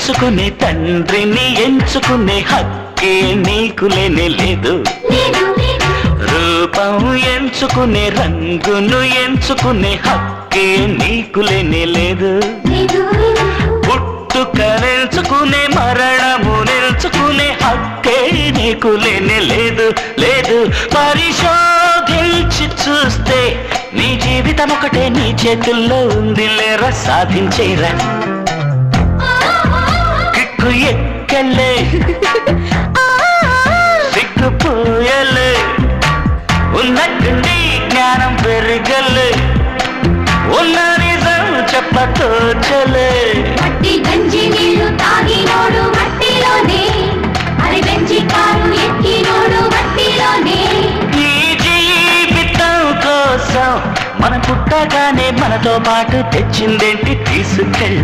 పెంచుకునే తండ్రిని ఎంచుకునే హక్కే నీకు లేనే లేదు. రూపం ఎంచుకునే రంగును ఎంచుకునే హక్కే నీకు లేనే లేదు. పుట్టుక నిల్చుకునే మరణము నిల్చుకునే హక్కే నీకు లేనే లేదు. లేదు పరిశోధించి చూస్తే నీ జీవితం ఒకటే నీ చేతుల్లో ఉంది లేరా సాధించేరా కిక్కు ఎక్కలే సిగ్గుపోయలే ఉన్నట్టుండి జ్ఞానం పెరగలే ఉన్న నిజం చెప్పతోచలే మట్టి గంజి నీళ్లు తాగినోడు మట్టిలోనే అరే బెంచి కారు ఎక్కినోడు మట్టిలోనే ఈ జీవితం కోసం మన పుట్టగానే మనతో పాటు తెచ్చిందేంటి తీసుకెళ్ళ